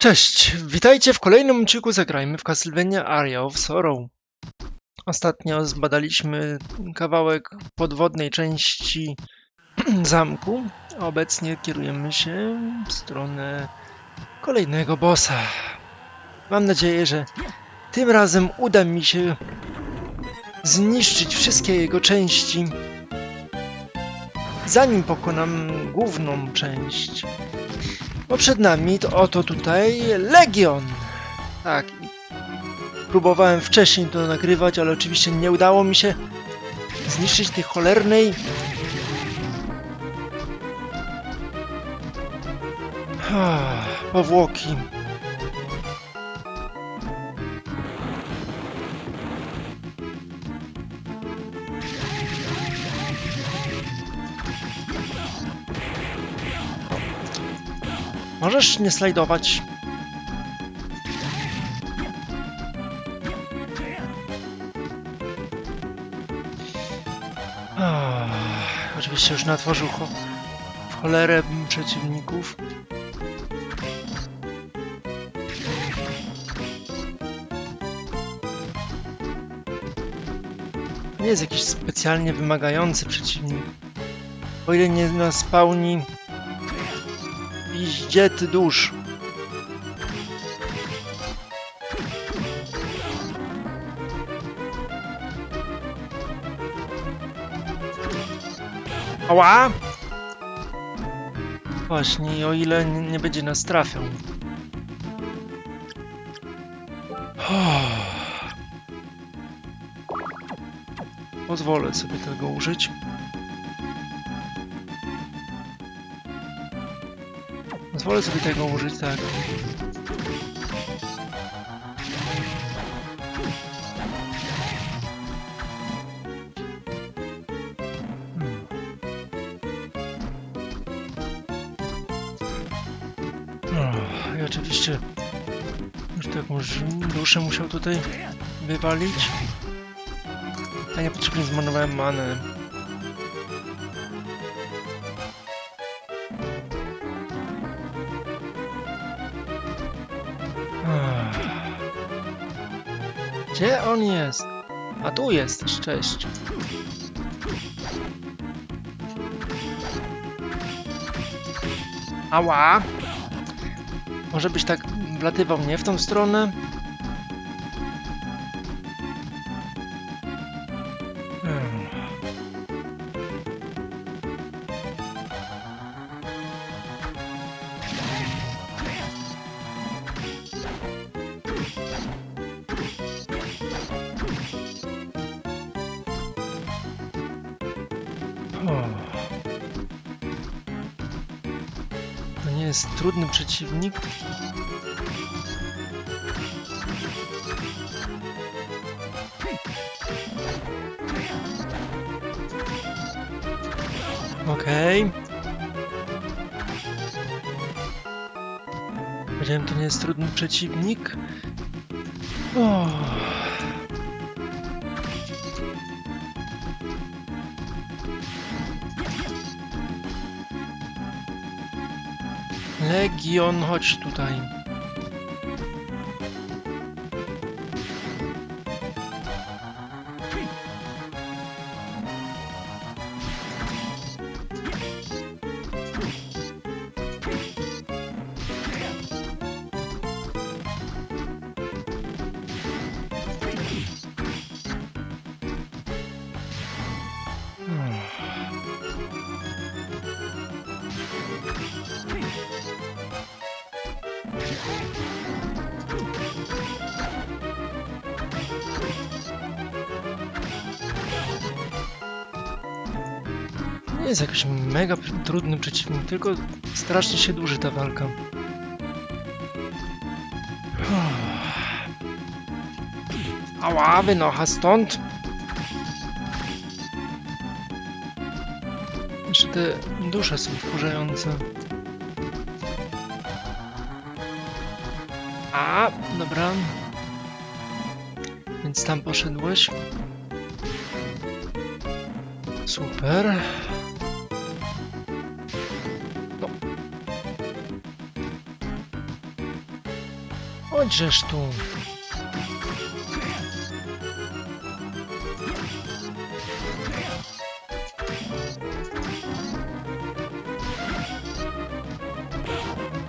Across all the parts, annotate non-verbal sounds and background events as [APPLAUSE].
Cześć, witajcie w kolejnym odcinku Zagrajmy w Castlevania Area of Sorrow. Ostatnio zbadaliśmy kawałek podwodnej części [CLEARS THROAT] zamku, a obecnie kierujemy się w stronę kolejnego bossa. Mam nadzieję, że tym razem uda mi się zniszczyć wszystkie jego części, zanim pokonam główną część. Bo przed nami to oto tutaj Legion. Tak. Próbowałem wcześniej to nagrywać, ale oczywiście nie udało mi się zniszczyć tej cholernej. [SIGHS] Powłoki. Możesz nie slajdować. Oczywiście już natworzył cho w cholerę przeciwników. Nie jest jakiś specjalnie wymagający przeciwnik. O ile nie Piździety dusz. Ała! Właśnie, o ile nie, nie będzie nas trafiał. Pozwolę sobie tego użyć. Pozwolę sobie tego użyć, tak. Hmm. Oczywiście już taką duszę musiał tutaj wywalić. Ja niepotrzebnie zmarnowałem manę. Gdzie on jest? A tu jesteś, cześć. Ała! Może byś tak wlatywał mnie w tą stronę? Jest trudny przeciwnik. Okej. Powiedziałem, to nie jest trudny przeciwnik. O. Legion, chodź tutaj. Nie jest jakiś mega p- trudny przeciwnik, tylko strasznie się dłuży ta walka. Ała, wynocha stąd! Jeszcze te dusze są wkurzające. A, dobra. Więc tam poszedłeś. Super. Chodźżeż tu.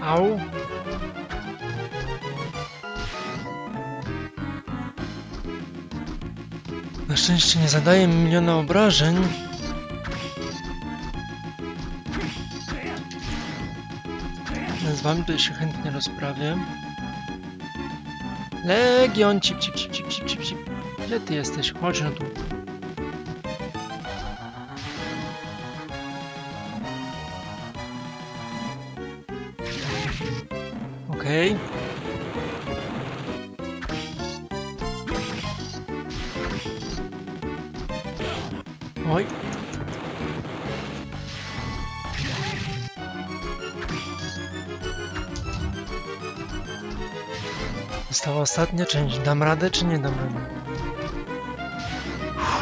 Au. Na szczęście nie zadaje mi miliona obrażeń. Z wami tutaj się chętnie rozprawię. Legion, cip, cip, cip, cip, cip, cip, cip. Gdzie ty jesteś? Chodź no tu. Okej. Oj. Została ostatnia część. Dam radę czy nie dam rady?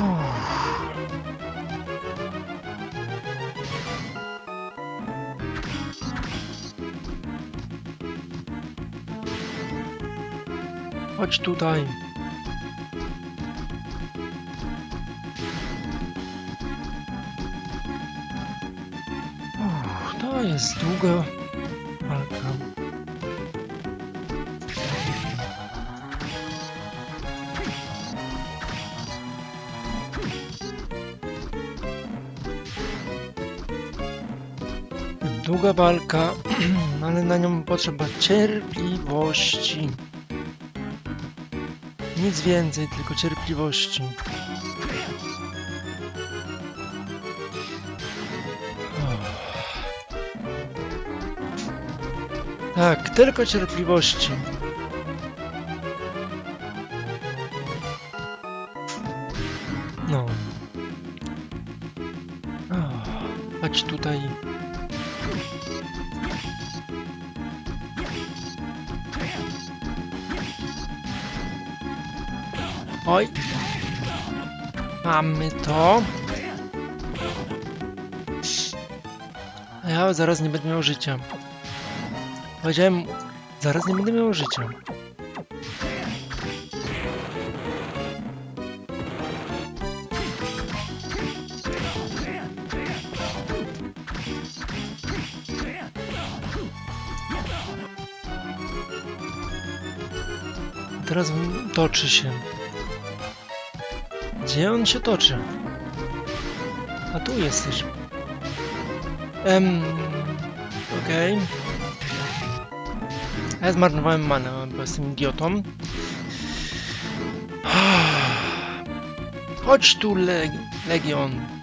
Uff. Chodź tutaj. Uff, to jest długa Długa walka, [CLEARS THROAT] ale na nią potrzeba cierpliwości. Nic więcej, tylko cierpliwości. Tak, tylko cierpliwości. Oj. Mamy to. Ja zaraz nie będę miał życia. Powiedziałem, zaraz nie będę miał życia. Teraz toczy się. Gdzie on się toczy? A tu jesteś. Em, okej. Ja zmarnowałem manę, bo jestem idiotą. Chodź tu, leg Legion.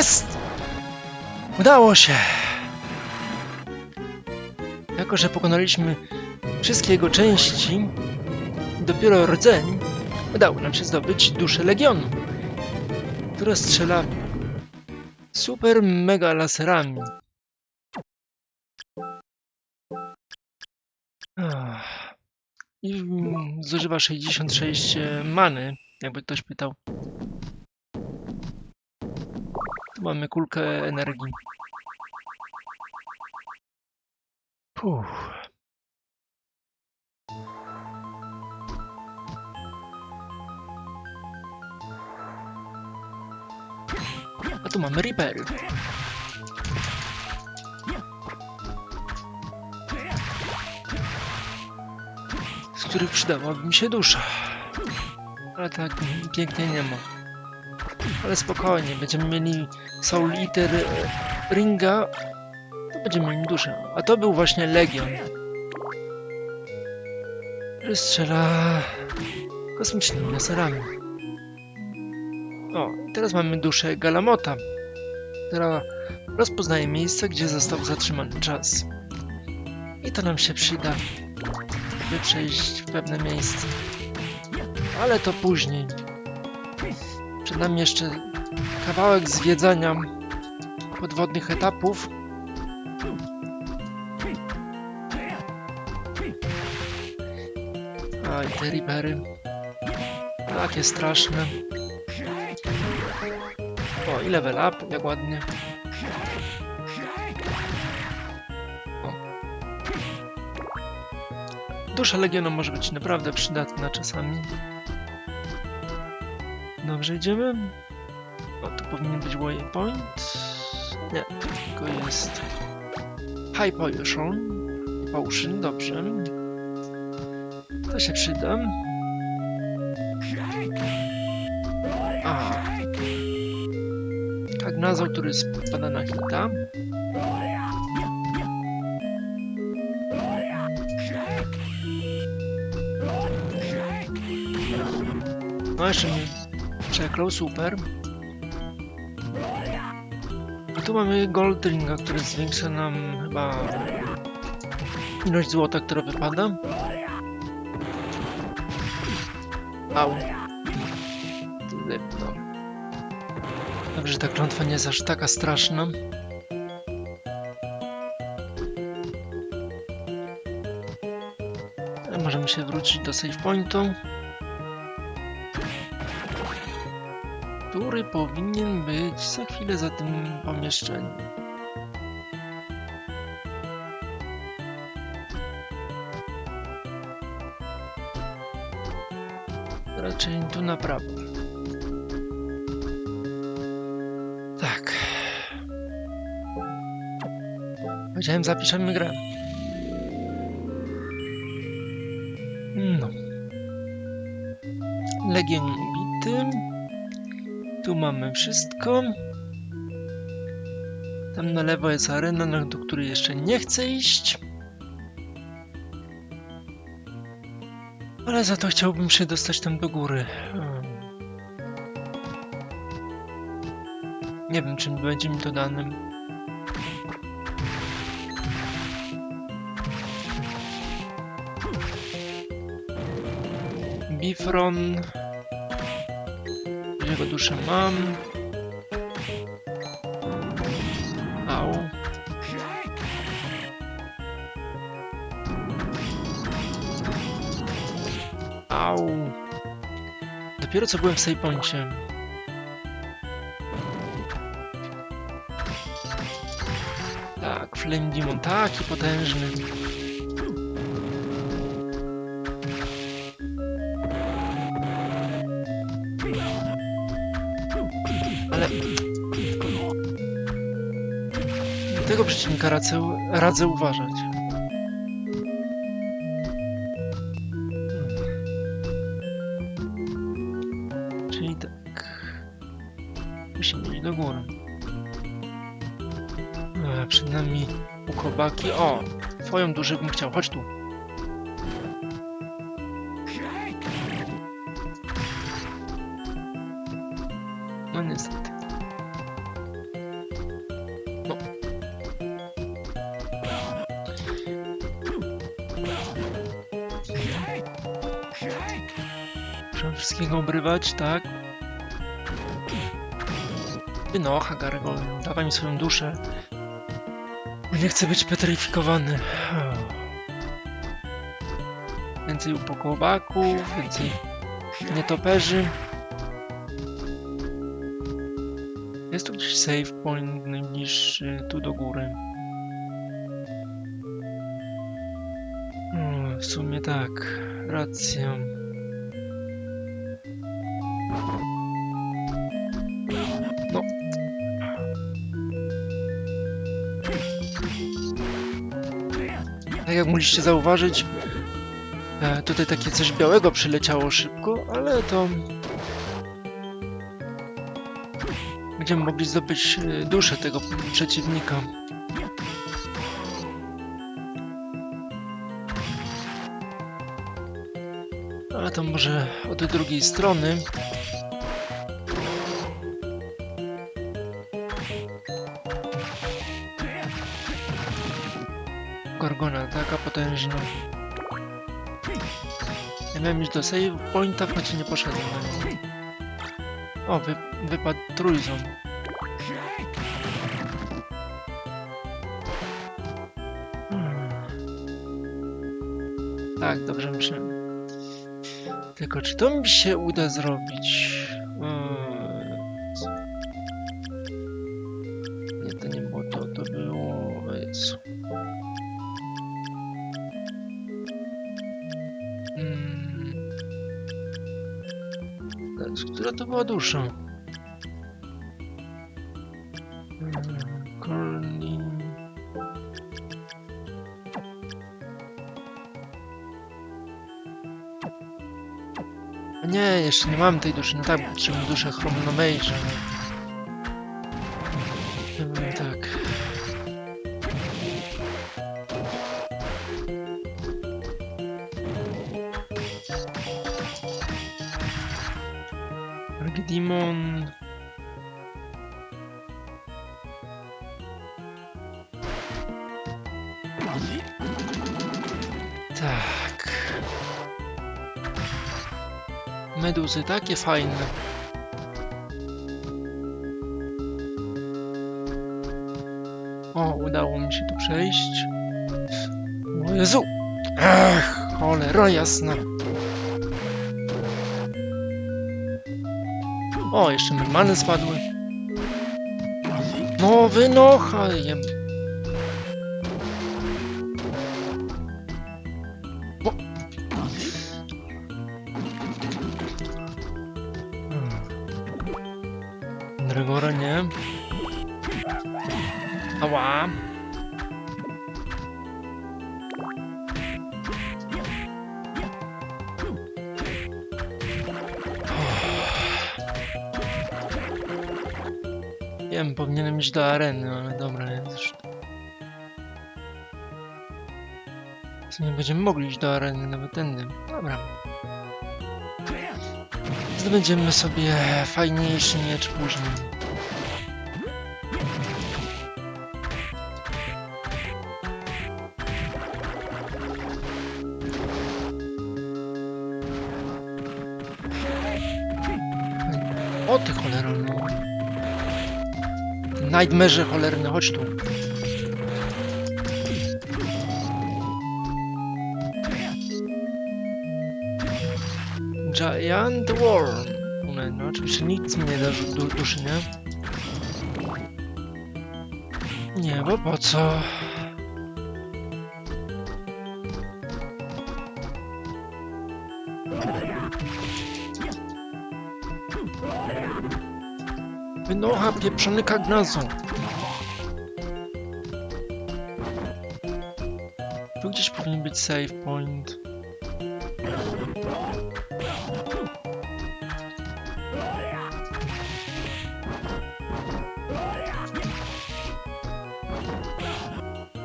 Jest! Udało się! Jako, że pokonaliśmy wszystkie jego części, dopiero rdzeń, udało nam się zdobyć duszę Legionu, która strzela super mega laserami. I zużywa 66 many, jakby ktoś pytał. Tu mamy kulkę energii. Puh. A tu mamy Reapery. Z których przydałaby mi się dusza. Ale tak pięknie nie ma. Ale spokojnie, będziemy mieli Soul Eater e, Ringa, to będziemy mieli duszę. A to był właśnie Legion. Który strzela kosmicznymi laserami. O, teraz mamy duszę Galamota, która rozpoznaje miejsce, gdzie został zatrzymany czas. I to nam się przyda, by przejść w pewne miejsce. Ale to później. Przed nami jeszcze kawałek zwiedzania podwodnych etapów. A te ribery. Takie straszne. O, i level up, jak ładnie. Dusza Legionu może być naprawdę przydatna czasami. Dobrze, idziemy. O, tu powinien być waypoint. Nie, tylko jest High Potion. Potion, dobrze. To się przyda. A. Agnazał, który spada na hita. No jeszcze mnie przeklął, super. A tu mamy Gold Ringa, który zwiększa nam chyba ilość złota, która wypada. Au. Zepnął. Dobrze, ta klątwa nie jest aż taka straszna. Możemy się wrócić do save pointu. Który powinien być za chwilę za tym pomieszczeniem. Raczej tu na prawo. Tak. Powiedziałem, zapiszemy grę. No. Legion. Tu mamy wszystko. Tam na lewo jest arena, na- do której jeszcze nie chcę iść. Ale za to chciałbym się dostać tam do góry. Hmm. Nie wiem, czy będzie mi to dane. Bifron. Jego duszę mam. Au. Au. Dopiero co byłem w Sejponcie. Tak, Flame Demon, taki potężny. Przeciwnika radzę, radzę uważać. Czyli tak... Musimy iść do góry. A, przed nami ukobaki. O! Twoją duszę bym chciał. Chodź tu. Obrywać, tak? Wynocha, Gargol. Dawaj mi swoją duszę. Nie chcę być petryfikowany. Więcej upokowaków, więcej nietoperzy. Jest tu gdzieś save point najbliższy, tu do góry. Hmm, w sumie tak, racja. Jak mogliście zauważyć, e, tutaj takie coś białego przyleciało szybko, ale to będziemy mogli zdobyć e, duszę tego przeciwnika. Ale to może od drugiej strony. Gorgona, taka potężna. Ja miałem iść do save pointa, choć nie poszedłem niego. O, wy, wypadł trójząb. Hmm. Tak, dobrze myślałem. Tylko czy to mi się uda zrobić? Mm. Znaczy, Która to była dusza? Nie, jeszcze nie mam tej duszy. No tak, potrzebuję duszę Chronomage, ale... Tak. Meduzy takie fajne. O, udało mi się tu przejść. O Jezu! Ach, cholera jasna. O, jeszcze mermany spadły. No, wynocha jem. Ała. Wiem, powinienem iść do areny, ale dobra, już. Nie będziemy mogli iść do areny nawet tędy. Dobra. Zdobędziemy sobie fajniejszy miecz później. Nightmare cholerny, chodź tu. Giant Worm. No, no oczywiście nic mi nie da du duszy, nie? Nie, bo po co? Wynocha pieprzony kagnazu. Tu gdzieś powinien być save point.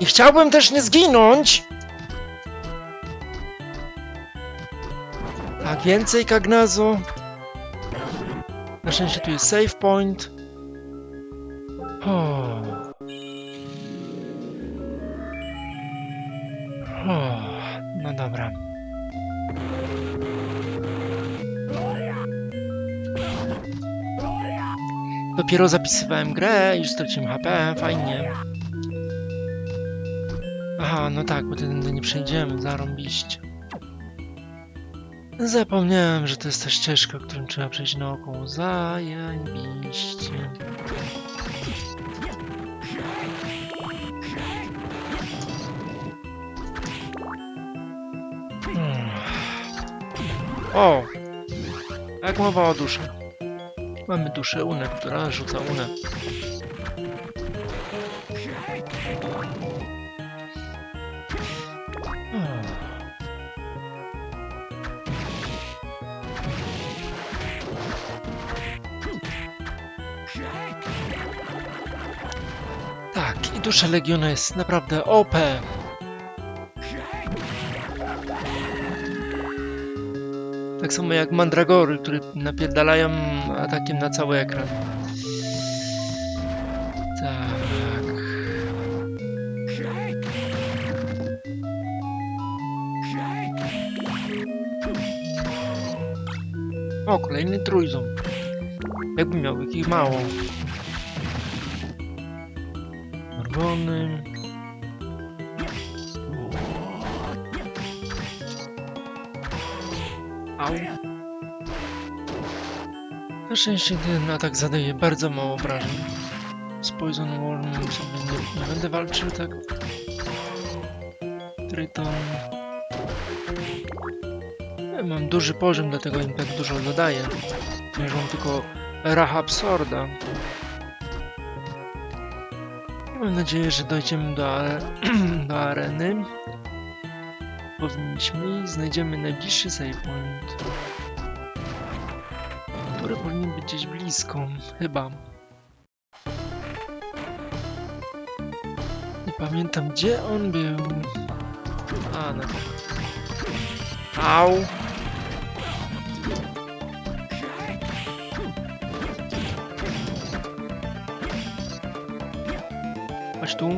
I chciałbym też nie zginąć! Tak, więcej kagnazu. Szczęście tu jest save point. O. O. No dobra. Dopiero zapisywałem grę, już straciłem HP, fajnie. Aha, no tak, bo tędy nie przejdziemy, zarąbiście. Zapomniałem, że to jest ta ścieżka, którą trzeba przejść naokoło. Zajebiście. Hmm. O! Jak mowa o duszy. Mamy duszę Unę, która rzuca Unę. I dusza Legiona jest naprawdę OP. Tak samo jak Mandragory, które napierdalają atakiem na cały ekran. Tak. O, kolejny trójząb. Jakby miał ich mało. Morgony. Au. Na szczęście ten atak zadaje bardzo mało obrażeń. Z Poison Worm sobie nie, nie będę walczył, tak? Tryton. Ja mam duży poziom, dlatego im tak dużo. Ponieważ mam tylko Rahab Sworda. Mam nadzieję, że dojdziemy do, are [CLEARS THROAT] do areny. Powinniśmy i znajdziemy najbliższy save point. Który powinien być gdzieś blisko, chyba. Nie pamiętam gdzie on był. A, no. Au! Chodź tu.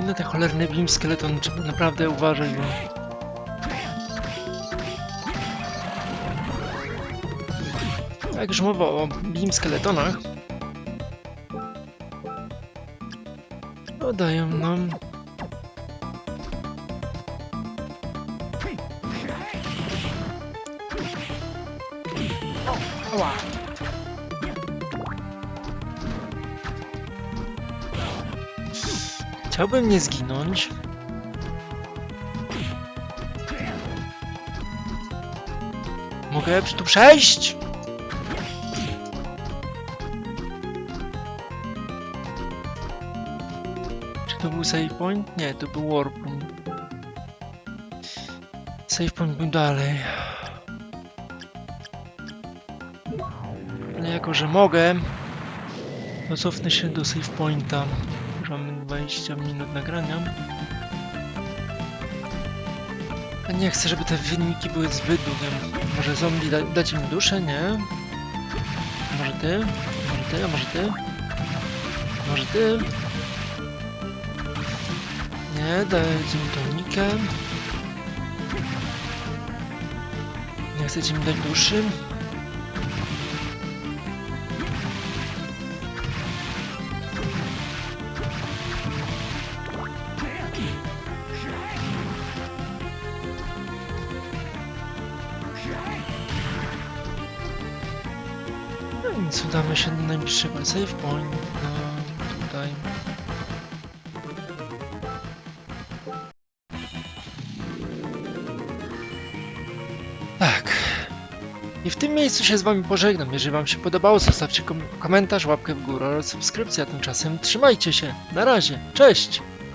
I na te cholerne beam skeleton trzeba naprawdę uważać, bo... Jak już mowa o beam skeletonach, Podają nam. Ała. Chciałbym nie zginąć. Mogę tu przejść? To był save point? Nie, to był warp room. Save point był dalej. Ale jako, że mogę, to cofnę się do save pointa. Już mamy 20 minut nagrania. A nie chcę, żeby te wyniki były zbyt długie. Może zombie da dać im duszę? Nie. Może ty? Może ty? A może ty? Może ty? Nie, dajcie mi tonikę. Nie chcecie mi dać duszy? No i nic, udamy się do najbliższego save point. Miejscu się z wami pożegnam. Jeżeli wam się podobało, zostawcie kom komentarz, łapkę w górę oraz subskrypcję. A tymczasem trzymajcie się. Na razie. Cześć!